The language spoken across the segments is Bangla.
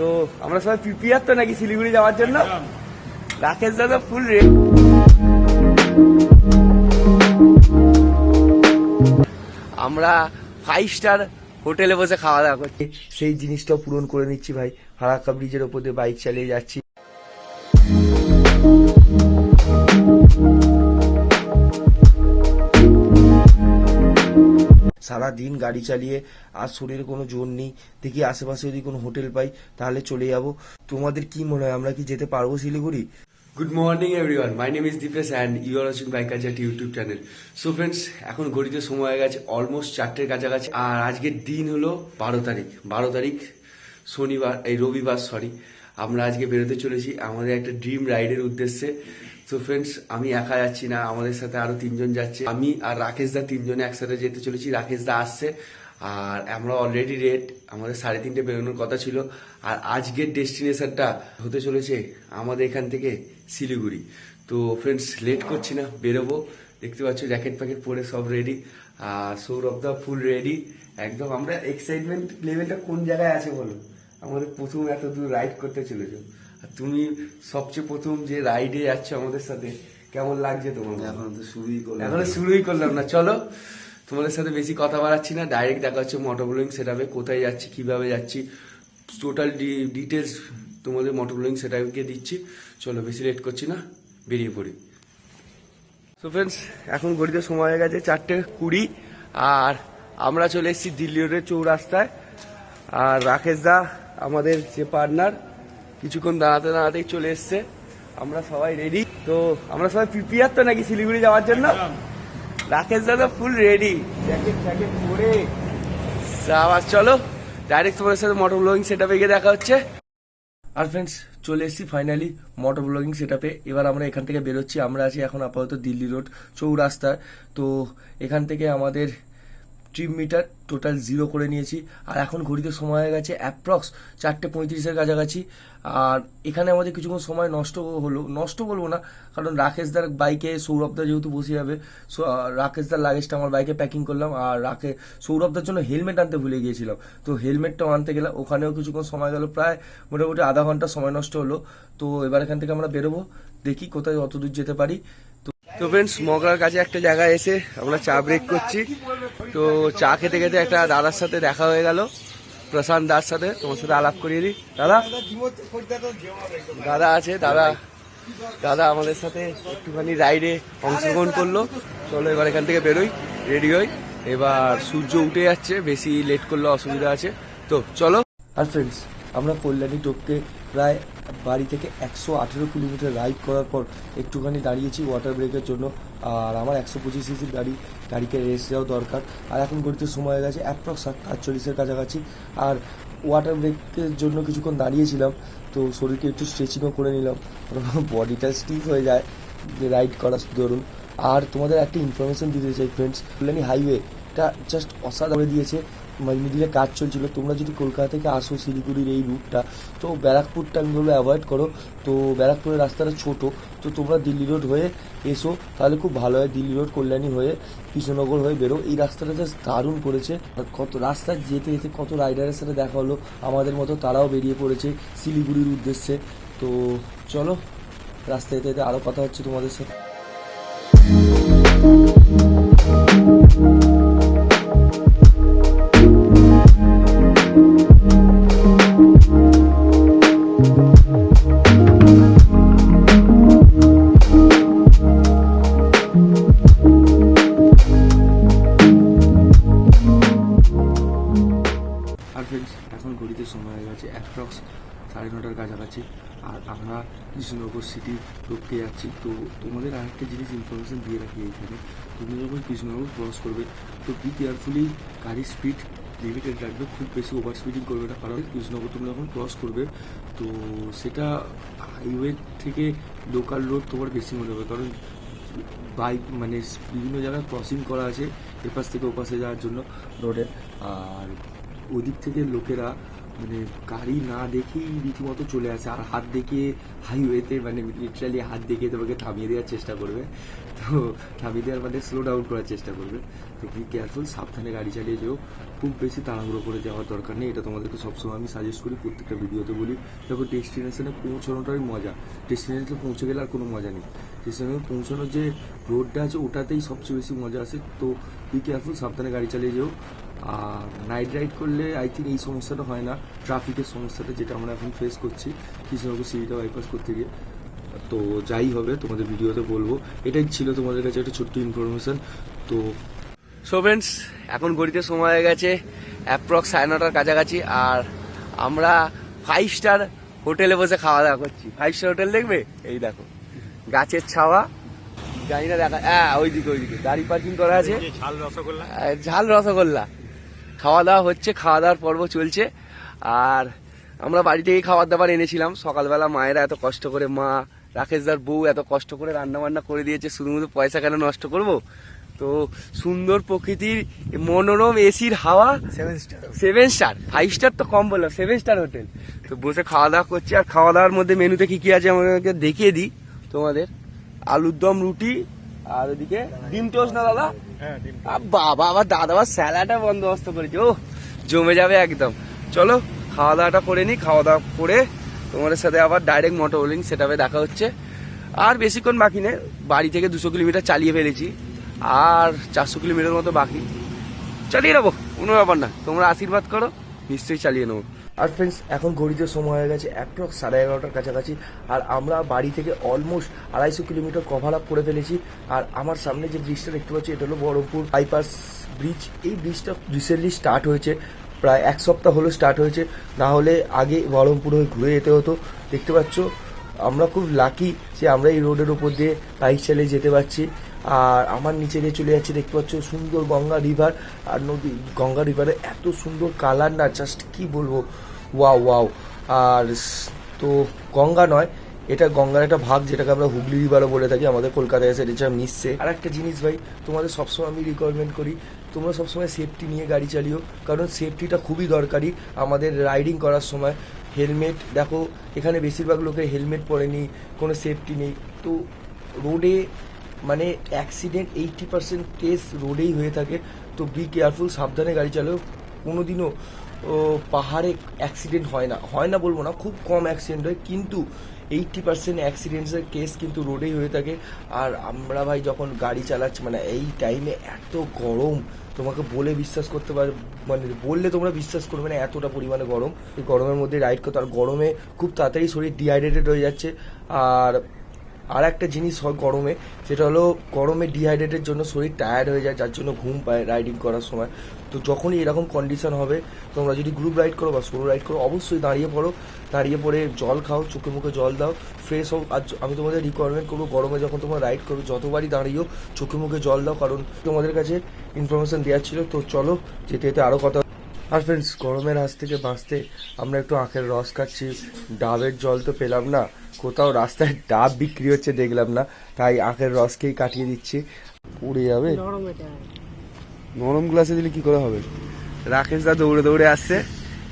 তো আমরা সবাই প্রিপেয়ার তো নাকি শিলিগুড়ি যাওয়ার জন্য? রাকেশ দাদা ফুল রে আমরা ফাইভ স্টার হোটেলে বসে খাওয়া দাওয়া করছি। সেই জিনিসটা পূরণ করে নিচ্ছি ভাই। ফারাক্কা ব্রিজের ওপর দিয়ে বাইক চালিয়ে যাচ্ছি। সারা দিন গাড়ি চালিয়ে, আর শরীরে কোনো জোর নেই, দেখি আশেপাশে যদি কোনো হোটেল পাই, তাহলে চলে যাব। তোমাদের কি মনে হয়, আমরা কি যেতে পারব Siliguri? Good morning everyone my name is Dipesh and you are watching bike কাজাট YouTube channel so friends এখন ঘড়িতে সময় হয়ে গেছে অলমোস্ট চারটের কাছাকাছি। আর আজকের দিন হলো বারো তারিখ। বারো তারিখ, শনিবার, এই রবিবার সরি আমরা আজকে বেরোতে চলেছি আমাদের একটা ড্রিম রাইডের উদ্দেশ্যে। তো ফ্রেন্ডস আমি একা যাচ্ছি না, আমাদের সাথে আরও তিনজন যাচ্ছে। আমি আর রাকেশ দা তিনজনে একসাথে যেতে চলেছি, রাকেশ দা আসছে। আর আমরা অলরেডি রেড আমাদের সাড়ে তিনটে বেরোনোর কথা ছিল। আর আজকের ডেস্টিনেশনটা হতে চলেছে আমাদের এখান থেকে শিলিগুড়ি। তো ফ্রেন্ডস লেট করছি না, বেরোবো। দেখতে পাচ্ছ জ্যাকেট প্যাকেট পরে সব রেডি আর সৌরভ দা ফুল রেডি একদম আমরা এক্সাইটমেন্ট লেভেলটা কোন জায়গায় আছে বলো? আমাদের প্রথম এত দূর রাইড করতে চলেছো। তুমি সবচেয়ে প্রথম যে রাইডে যাচ্ছ আমাদের সাথে কেমন লাগছে তোমার এখন তো শুরুই করলাম। এখনও শুরুই করলাম না। চলো তোমাদের সাথে বেশি কথা বাড়াচ্ছি না। ডাইরেক্ট দেখা হচ্ছে মোটর ব্লগিং সেটাপে কোথায় যাচ্ছি কীভাবে যাচ্ছি। টোটাল ডিটেলস তোমাদের মোটর ব্লগিং সেটাকে দিচ্ছি। চলো বেশি লেট করছি না বেরিয়ে পড়ি। তো ফ্রেন্ডস এখন ঘড়িতে সময় হয়ে গেছে চারটে কুড়ি আর আমরা চলে এসেছি দিল্লি রোডের চৌরাস্তায়। আর রাকেশ দা আমাদের যে পার্টনার কিছুক্ষণ দাঁড়াতে দাঁড়াতেই চলে এসছে। আমরা সবাই রেডি তো আমরা সবাই প্রিপেয়ার তো নাকি শিলিগুড়ি যাওয়ার জন্য? রাকেশ দাদা ফুল রেডি জ্যাকেট ফ্যাকেট পরে। আবার চলো। ডাইরেক্ট তোমাদের সাথে মোটর ব্লগিং সেটা গিয়ে দেখা হচ্ছে। আর ফ্রেন্ডস চলে এসেছি ফাইনালি মোটর ব্লগিং সেটাপে এবার আমরা এখান থেকে বেরোচ্ছি। আমরা আছি এখন আপাতত দিল্লি রোড চৌরাস্তায়। তো এখান থেকে আমাদের ট্রিপ মিটার টোটাল জিরো করে নিয়েছি। আর এখন ঘড়িতে সময় হয়ে গেছে অ্যাপ্রক্স চারটে পঁয়ত্রিশের কাছাকাছি। আর এখানে আমাদের কিছুক্ষণ সময় নষ্ট হলো, নষ্ট বলব না, কারণ রাকেশদার বাইকে সৌরভদা যেহেতু বসে যাবে রাকেশদার লাগেজটা আমার বাইকে প্যাকিং করলাম। আর রাকে, সৌরভদার জন্য হেলমেট আনতে ভুলে গিয়েছিলাম। তো হেলমেটটাও আনতে গেলাম, ওখানেও কিছুক্ষণ সময় গেল। প্রায় মোটামুটি আধা ঘণ্টা সময় নষ্ট হলো। তো এবার এখান থেকে আমরা বেরোবো, দেখি কোথায় অত দূর যেতে পারি। তো ফ্রেন্ডস মগরার কাছে একটা জায়গায় এসে আমরা চা ব্রেক করছি। তো চা খেতে খেতে একটা দাদার সাথে দেখা হয়ে গেল। প্রশান্ত দার সাথে, তোমার সাথে আলাপ করিয়ে দিই। দাদা? দাদা আছে, দাদা। দাদা আমাদের সাথে একটুখানি রাইডে অংশগ্রহণ করল। চলো এবার এখান থেকে বেরোই রেডি হই। এবার সূর্য উঠে যাচ্ছে, বেশি লেট করলে অসুবিধা আছে। তো চলো। আর ফ্রেন্ডস আমরা কল্যাণী টোপকে প্রায় বাড়ি থেকে একশো আঠেরো কিলোমিটার রাইড করার পর একটুখানি দাঁড়িয়েছি ওয়াটার ব্রেকের জন্য। আর আমার একশো পঁচিশ সিসির গাড়ি, গাড়িকে রেস্ট দেওয়া দরকার। আর এখন গড়িতে সময় হয়ে গেছে অ্যাপ্রক্স আটচল্লিশের কাছাকাছি। আর ওয়াটার ব্রেকের জন্য কিছুক্ষণ দাঁড়িয়েছিলাম, তো শরীরকে একটু স্ট্রেচিংও করে নিলাম। বডিটা স্টিফ হয়ে যায় যে রাইড করার দরুন। আর তোমাদের একটা ইনফরমেশন দিতে চাই ফ্রেন্ডস কল্যাণী হাইওয়েটা জাস্ট অসাধারণ দিয়েছে। মিডিলে কাজ চলছিল, তোমরা যদি কলকাতা থেকে আসো শিলিগুড়ির এই রুটটা তো ব্যারাকপুরটা আমি বলব অ্যাভয়েড করো। তো ব্যারাকপুরের রাস্তাটা ছোট, তো তোমরা দিল্লি রোড হয়ে এসো, তাহলে খুব ভালো হয় দিল্লি রোড কল্যাণী হয়ে কৃষ্ণনগর হয়ে বেরো। এই রাস্তাটা জাস্ট দারুণ করেছে কত রাস্তায় যেতে যেতে কত রাইডারের সাথে দেখা হলো, আমাদের মতো তারাও বেরিয়ে পড়েছে শিলিগুড়ির উদ্দেশ্যে। তো চলো, রাস্তায় যেতে যেতে আরও কথা হচ্ছে তোমাদের সাথে। ফ্রেন্ডস এখন ঘড়িতে সময় হয়ে গেছে অ্যাপ্রক্স সাড়ে নটার কাছাকাছি। আর আমরা কৃষ্ণনগর সিটি ঢুকতে যাচ্ছি। তো তোমাদের আরেকটা জিনিস ইনফরমেশন দিয়ে রাখি এইখানে। তুমি যখন কৃষ্ণনগর ক্রস করবে, তো বি কেয়ারফুলি গাড়ির স্পিড লিমিটেড রাখবে, খুব বেশি ওভার স্পিডিং করবে না। কারণ কৃষ্ণনগর তুমি যখন ক্রস করবে, তো সেটা হাইওয়ে থেকে লোকাল রোড তোমার বেশি মনে হবে। কারণ বাইক মানে বিভিন্ন জায়গায় ক্রসিং করা আছে, এপাশ থেকে ওপাশে যাওয়ার জন্য রোডে আর ওদিক থেকে লোকেরা মানে গাড়ি না দেখেই রীতিমতো চলে আসে, আর হাত দেখিয়ে হাইওয়েতে মানে লিটারালি হাত দেখিয়ে তোমাকে থামিয়ে দেওয়ার চেষ্টা করবে। তো থামিয়ে দেওয়ার মানে স্লো ডাউন করার চেষ্টা করবে। তো বি কেয়ারফুল সাবধানে গাড়ি চালিয়ে যেও। খুব বেশি তাড়াহুড়ো করে যাওয়ার দরকার নেই, এটা তোমাদেরকে সবসময় আমি সাজেস্ট করি, প্রত্যেকটা ভিডিওতে বলি। দেখো ডেস্টিনেশনে পৌঁছানোটাই মজা। ডেস্টিনেশনে পৌঁছে গেলে আর কোনো মজা নেই। ডেস্টিনেশনে পৌঁছানোর যে রোডটা আছে, ওটাতেই সবচেয়ে বেশি মজা আসে। তো বি কেয়ারফুল সাবধানে গাড়ি চালিয়ে যেও। আর নাইট রাইড করলে আই থিঙ্ক এই সমস্যাটা হয় না। ট্রাফিকের সমস্যাটা যেটা আমরা এখন ফেস করছি কৃষ্ণনগর সিটিটা বাইপাস করতে গিয়ে। তো যাই হবে তোমাদের ভিডিওতে বলব। এটাই ছিল তোমাদের কাছে একটা ছোট্ট ইনফরমেশন তো সো ফ্রেন্ডস এখন ঘড়িতে সময় হয়ে গেছে অ্যাপ্রক্স সাড়ে নটার কাছাকাছি আর আমরা ফাইভ স্টার হোটেলে বসে খাওয়া দাওয়া করছি। ফাইভ স্টার হোটেল দেখবে? এই দেখো। গাছের ছাওয়া। জানি না দেখা হ্যাঁ ওইদিকে ওইদিকে। গাড়ি পার্কিং করা আছে। ঝাল রসগোল্লা। ঝাল রসগোল্লা। খাওয়া দাওয়া হচ্ছে খাওয়া দাওয়ার পর্ব চলছে। আর আমরা বাড়ি থেকেই খাবার দাবার এনেছিলাম। সকালবেলা মায়েরা এত কষ্ট করে মা রাকেশদার বউ এত কষ্ট করে রান্না বান্না করে দিয়েছে শুধুমাত্র পয়সা কেন নষ্ট করব? তো সুন্দর প্রকৃতির মনোরম এসির হাওয়া seven star seven star five star তো কম বললাম সেভেন স্টার হোটেল। তো বসে খাওয়া দাওয়া করছি আর খাওয়া দাওয়ার মধ্যে মেনুতে কি কি আছে আমাকে দেখিয়ে দিই তোমাদের। আলুর দম রুটি আর ওদিকে ডিম টোস্ট না দাদা? হ্যাঁ বাবা আবার দাদা আবার স্যালাডটা বন্দোবস্ত করেছে। ও জমে যাবে একদম। চলো খাওয়া দাওয়াটা করে নি খাওয়া দাওয়া করে তোমাদের সাথে আবার ডাইরেক্ট মোটর বোলিং সেটাবে দেখা হচ্ছে। আর বেশিক্ষণ বাকি নেই বাড়ি থেকে দুশো কিলোমিটার চালিয়ে ফেলেছি। আর চারশো কিলোমিটার মতো বাকি। চালিয়ে নেব কোনো ব্যাপার না। তোমরা আশীর্বাদ করো নিশ্চয়ই চালিয়ে নেব। আর ফ্রেন্ডস এখন ঘড়িতে সময় হয়ে গেছে অ্যাপ্রক্স সাড়ে এগারোটার কাছাকাছি, আর আমরা বাড়ি থেকে অলমোস্ট আড়াইশো কিলোমিটার কভার আপ করে ফেলেছি। আর আমার সামনে যে ব্রিজটা দেখতে পাচ্ছি, এটা হলো বহরমপুর বাইপাস ব্রিজ এই ব্রিজটা রিসেন্টলি স্টার্ট হয়েছে, প্রায় এক সপ্তাহ হলো স্টার্ট হয়েছে। না হলে আগে বহরমপুর হয়ে ঘুরে যেতে হতো। দেখতে পাচ্ছ, আমরা খুব লাকি যে আমরা এই রোডের উপর দিয়ে বাইক চালিয়ে যেতে পারছি। আর আমার নিচে দিয়ে চলে যাচ্ছে, দেখতে পাচ্ছ, সুন্দর গঙ্গা রিভার আর নদী, গঙ্গা রিভারে এত সুন্দর কালার না জাস্ট কি বলব? Wow wow. আর তো গঙ্গা নয় এটা গঙ্গার একটা ভাগ যেটাকে আমরা হুগলি রিভারও বলে থাকি আমাদের কলকাতায় এসে এটা মিশছে। আর একটা জিনিস ভাই তোমাদের সবসময় আমি রিকোয়ারমেন্ট করি তোমরা সবসময় সেফটি নিয়ে গাড়ি চালিও কারণ সেফটিটা খুবই দরকারি আমাদের রাইডিং করার সময়। হেলমেট দেখো এখানে বেশিরভাগ লোকের হেলমেট পরেনি কোনো সেফটি নেই। তো রোডে মানে অ্যাক্সিডেন্ট এইটি পার্সেন্ট কেস রোডেই হয়ে থাকে তো বি কেয়ারফুল সাবধানে গাড়ি চালাও। কোনোদিনও ও, পাহাড়ে অ্যাক্সিডেন্ট হয় না। হয় না বলব না, খুব কম অ্যাক্সিডেন্ট হয়, কিন্তু এইটটি পার্সেন্ট অ্যাক্সিডেন্টসের কেস কিন্তু রোডেই হয়ে থাকে। আর আমরা ভাই যখন গাড়ি চালাচ্ছি মানে এই টাইমে এত গরম, তোমাকে বলে বিশ্বাস করতে পার মানে বললে তোমরা বিশ্বাস করবে না, এতটা পরিমাণে গরম। এই গরমের মধ্যে রাইড করতে, আর গরমে খুব তাড়াতাড়ি শরীর ডিহাইড্রেটেড হয়ে যাচ্ছে। আর আর একটা জিনিস হয় গরমে, সেটা হলো গরমে ডিহাইড্রেটের জন্য শরীর টায়ার্ড হয়ে যায়, যার জন্য ঘুম পায় রাইডিং করার সময়। তো যখনই এরকম কন্ডিশন হবে, তোমরা যদি গ্রুপ রাইড করো বা সোলো রাইড করো, অবশ্যই দাঁড়িয়ে পড়ো, দাঁড়িয়ে পড়ে জল খাও, চোখে মুখে জল দাও ফ্রেশ হোক আর আমি তোমাদের রিকোয়ারমেন্ট করব গরমে যখন তোমরা রাইড করো যতবারই দাঁড়িয়েও চোখে মুখে জল দাও, কারণ তোমাদের কাছে ইনফরমেশন দেওয়ার ছিল। তো চলো, যেতে যেতে আরও কথা আর ফ্রেন্ডস গরমের হাত থেকে বাঁচতে আমরা একটু আখের রস খাচ্ছি। ডাবের জল তো পেলাম না কোথাও রাস্তায় ডাব বিক্রি হচ্ছে দেখলাম না তাই আখের রসকেই কাটিয়ে দিচ্ছি। উড়ে যাবে? নরম গ্লাসে দিলে কি করে হবে? রাকেশ দা দৌড়ে দৌড়ে আসছে।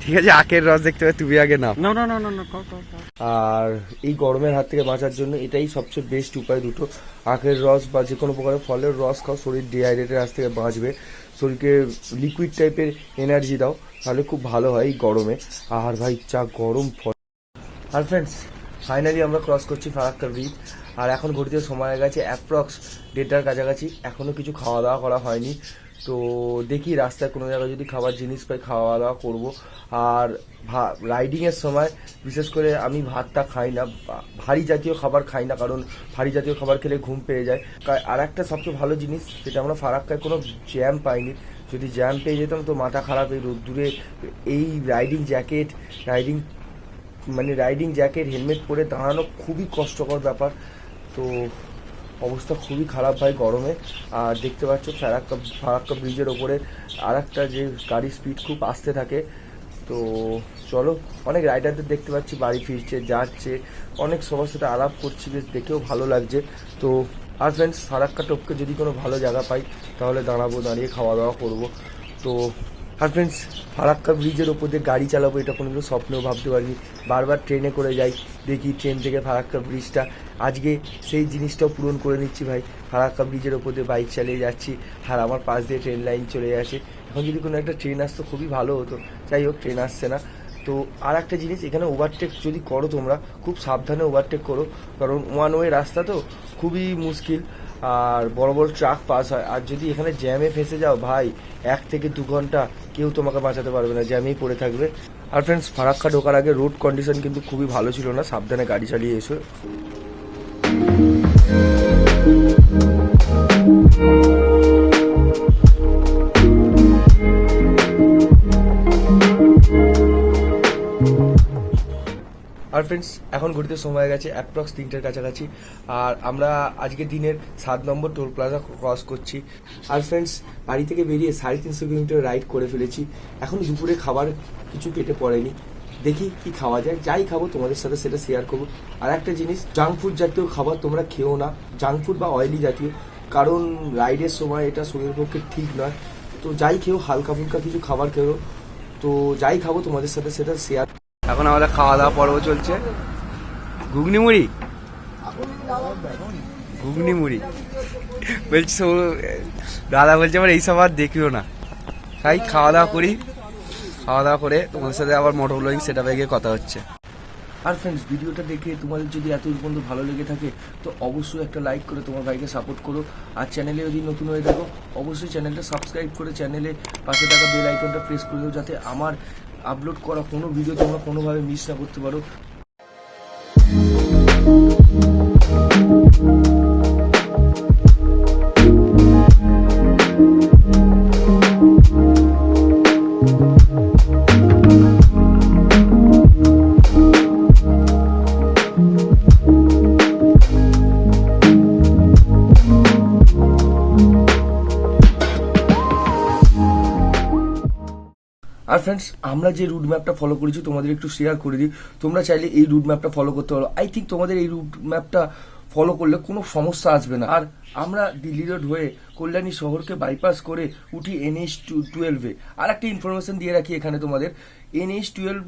ঠিক আছে আখের রস দেখতে হবে তুমি আগে নাও। না না না না না কর কর কর। আর এই গরমের হাত থেকে বাঁচার জন্য এটাই সবচেয়ে বেস্ট উপায় দুটো। আখের রস বা যে কোনো প্রকারের ফলের রস খাও শরীর ডিহাইড্রেটের হাত থেকে বাঁচবে। শরীরকে লিকুইড টাইপের এনার্জি দাও, তাহলে খুব ভালো হয় এই গরমে। আর ভাই চা গরম ফল। আর ফ্রেন্ডস ফাইনালি আমরা ক্রস করছি ফারাক্কা ব্রিজ আর এখন ঘটিতে সময় হয়ে গেছে অ্যাপ্রক্স দেড়টার কাছাকাছি। এখনও কিছু খাওয়া দাওয়া করা হয়নি। তো দেখি রাস্তায় কোনো জায়গায় যদি খাবার জিনিস পাই খাওয়া দাওয়া করব। আর রাইডিং এর সময় বিশেষ করে আমি ভাতটা খাই না ভারী জাতীয় খাবার খাই না, কারণ ভারী জাতীয় খাবার খেলে ঘুম পেয়ে যায়। আর একটা সবচেয়ে ভালো জিনিস যেটা আমরা ফারাক্কায় কোনো জ্যাম পাইনি। যদি জ্যাম পেয়ে যেতাম তো মাথা খারাপ, এই রোদ্দুরে এই রাইডিং জ্যাকেট রাইডিং মানে রাইডিং জ্যাকেট হেলমেট পরে দাঁড়ানো খুবই কষ্টকর ব্যাপার। তো অবস্থা খুবই খারাপ হয় গরমে। আর দেখতে পাচ্ছ ফারাক্কা ফারাক্কা ব্রিজের ওপরে আর একটা যে গাড়ির স্পিড খুব আসতে থাকে। তো চলো, অনেক রাইডারদের দেখতে পাচ্ছি, বাড়ি ফিরছে, যাচ্ছে। অনেক সবার সাথে আলাপ করছি, বেশ দেখেও ভালো লাগছে। তো আর ফ্রেন্ডস ফারাক্কা টপকে যদি কোনো ভালো জায়গা পাই, তাহলে দাঁড়াবো, দাঁড়িয়ে খাওয়া দাওয়া করব। তো আর ফ্রেন্ডস ফারাক্কা ব্রিজের ওপর দিয়ে গাড়ি চালাবো, এটা কোনোদিনও স্বপ্নেও ভাবতে পারিনি। বারবার ট্রেনে করে যাই, দেখি ট্রেন থেকে ফারাক্কা ব্রিজটা আজকে সেই জিনিসটাও পূরণ করে নিচ্ছি ভাই। ফারাক্কা ব্রিজের ওপর দিয়ে বাইক চালিয়ে যাচ্ছি, আর আমার পাশ দিয়ে ট্রেন লাইন চলে আসে। এখন যদি কোনো একটা ট্রেন আসতো, খুবই ভালো হতো। যাই হোক ট্রেন আসছে না। তো আর একটা জিনিস, এখানে ওভারটেক যদি করো তোমরা, খুব সাবধানে ওভারটেক করো। কারণ ওয়ান ওয়ে রাস্তা তো খুবই মুশকিল। আর বড় বড় ট্রাক পাস হয়। আর যদি এখানে জ্যামে ফেসে যাও, ভাই, এক থেকে দু ঘণ্টা কেউ তোমাকে বাঁচাতে পারবে না, জ্যামেই পড়ে থাকবে। আর ফ্রেন্ডস ফারাক্কা ঢোকার আগে রোড কন্ডিশন কিন্তু খুবই ভালো ছিল না, সাবধানে গাড়ি চালিয়ে এসো। আর ফ্রেন্ডস এখন ঘুরতে সময় গেছে অ্যাপ্রক্স তিনটের কাছাকাছি। আর আমরা আজকে দিনের সাত নম্বর টোল প্লাজা ক্রস করছি। আর ফ্রেন্ডস বাড়ি থেকে বেরিয়ে সাড়ে তিনশো কিলোমিটার রাইড করে ফেলেছি। এখন দুপুরে খাবার কিছু পেটে পড়েনি। দেখি কি খাওয়া যায়। যাই খাব, তোমাদের সাথে সেটা শেয়ার করব। আর একটা জিনিস জাঙ্ক ফুড জাতীয় খাবার তোমরা খেও না। জাঙ্ক ফুড বা অয়েলি জাতীয়। কারণ রাইডের সময় এটা শরীরের পক্ষে ঠিক নয়। তো যাই খেও হালকা ফুলকা কিছু খাবার খেও তো যাই খাব, তোমাদের সাথে সেটা শেয়ার এখন আমাদের খাওয়া দাওয়া পর্ব চলছে। ঘুগনি মুড়ি ঘুগনি মুড়ি বলছি দাদা বলছে আবার এইসব আর দেখিও না। তাই খাওয়া দাওয়া করি। খাওয়া দাওয়া করে তোমাদের সাথে আবার মোটর ব্লগিং সেটা গিয়ে কথা হচ্ছে। আর ফ্রেন্ডস ভিডিওটা দেখে তোমাদের যদি এত পর্যন্ত ভালো লেগে থাকে, তো অবশ্যই একটা লাইক করে তোমার ভাইকে সাপোর্ট করো। আর চ্যানেলে যদি নতুন হয়ে থাকো, অবশ্যই চ্যানেলটা সাবস্ক্রাইব করে চ্যানেলে পাশে থাকা বেল আইকনটা প্রেস করে দেবো যাতে আমার আপলোড করা কোনো ভিডিও তোমরা কোনোভাবে মিস না করতে পারো। আর ফ্রেন্ডস আমরা যে রুট ম্যাপটা ফলো করেছি, তোমাদের একটু শেয়ার করে দিই। তোমরা চাইলে এই রুট ম্যাপটা ফলো করতে পারো। আই থিঙ্ক তোমাদের এই রুট ম্যাপটা ফলো করলে কোনো সমস্যা আসবে না। আর আমরা দিল্লি রোড হয়ে কল্যাণী শহরকে বাইপাস করে উঠি এনএইচ টুয়েলভে আর একটা ইনফরমেশন দিয়ে রাখি এখানে তোমাদের। এনএইচ টুয়েলভ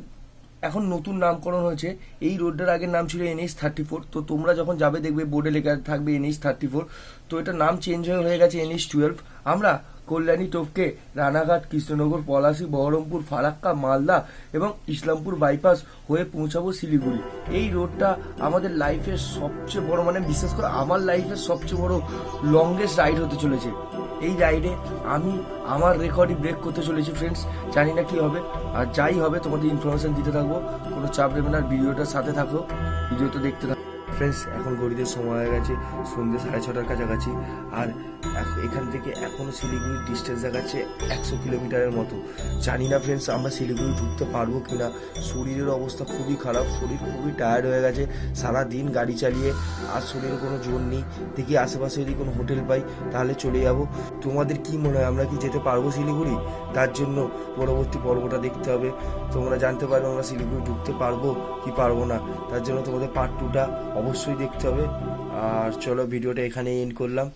এখন নতুন নামকরণ হয়েছে। এই রোডটার আগের নাম ছিল এনএইচ থার্টি ফোর তো তোমরা যখন যাবে দেখবে বোর্ডে লেখা থাকবে এনএইচ থার্টি ফোর তো এটা নাম চেঞ্জ হয়ে হয়ে গেছে এনএইচ টুয়েলভ আমরা কল্যাণী টপকে রানাঘাট, কৃষ্ণনগর, পলাশী, বহরমপুর, ফারাক্কা, মালদা এবং ইসলামপুর বাইপাস হয়ে পৌঁছাবো শিলিগুড়ি। এই রোডটা আমাদের লাইফের সবচেয়ে বড় মানে বিশেষ করে আমার লাইফের সবচেয়ে বড় লংগেস্ট রাইড হতে চলেছে। এই রাইডে আমি আমার রেকর্ডই ব্রেক করতে চলেছি ফ্রেন্ডস জানি না কি হবে। আর যাই হবে, তোমাদের ইনফরমেশন দিতে থাকব। কোনো চাপ নেবে না, ভিডিওটার সাথে থাকো। ভিডিওটা দেখতে থাকো। ফ্রেন্ডস এখন ঘড়িতে সময় হয়ে গেছে সন্ধ্যে সাড়ে ছটার কাছাকাছি। আর এখান থেকে এখনও শিলিগুড়ির ডিস্টেন্স দেখাচ্ছে একশো কিলোমিটারের মতো। জানি না ফ্রেন্ডস আমরা শিলিগুড়ি ঢুকতে পারব কিনা। শরীরের অবস্থা খুবই খারাপ, শরীর খুবই টায়ার্ড হয়ে গেছে। সারা দিন গাড়ি চালিয়ে আর শরীরে কোনো জোর নেই। দেখি আশেপাশে যদি কোনো হোটেল পাই, তাহলে চলে যাব। তোমাদের কি মনে হয়, আমরা কি যেতে পারব শিলিগুড়ি? তার জন্য পরবর্তী পর্বটা দেখতে হবে। তোমরা জানতে পারবে আমরা শিলিগুড়ি ঢুকতে পারব কি পারব না। তার জন্য তোমাদের পার্ট টুটা অবশ্যই দেখতে হবে। আর চলো ভিডিওটা এখানে এন্ড করলাম।